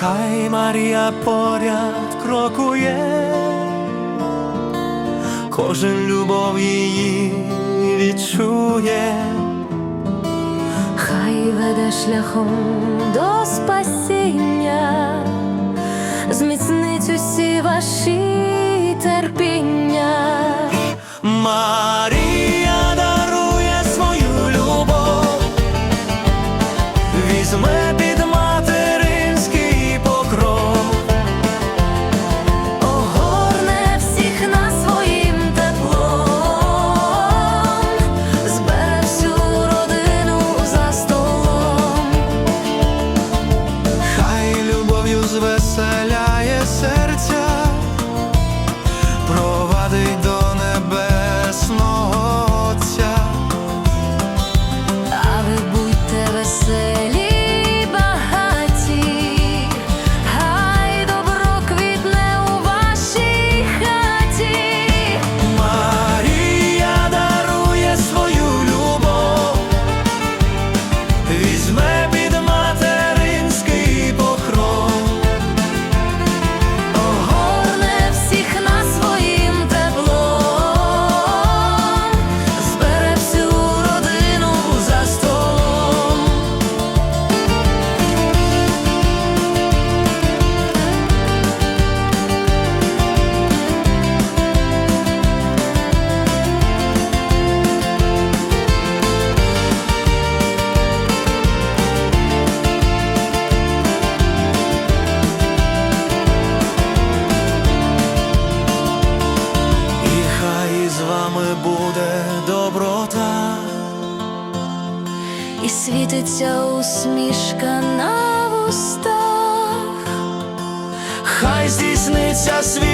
хай Марія поряд крокує, кожен любов її відчує, хай веде шляхом до спасіння, зміцнить усі ваші терпіння. і світиться усмішка на вустах, хай здійсниться світ.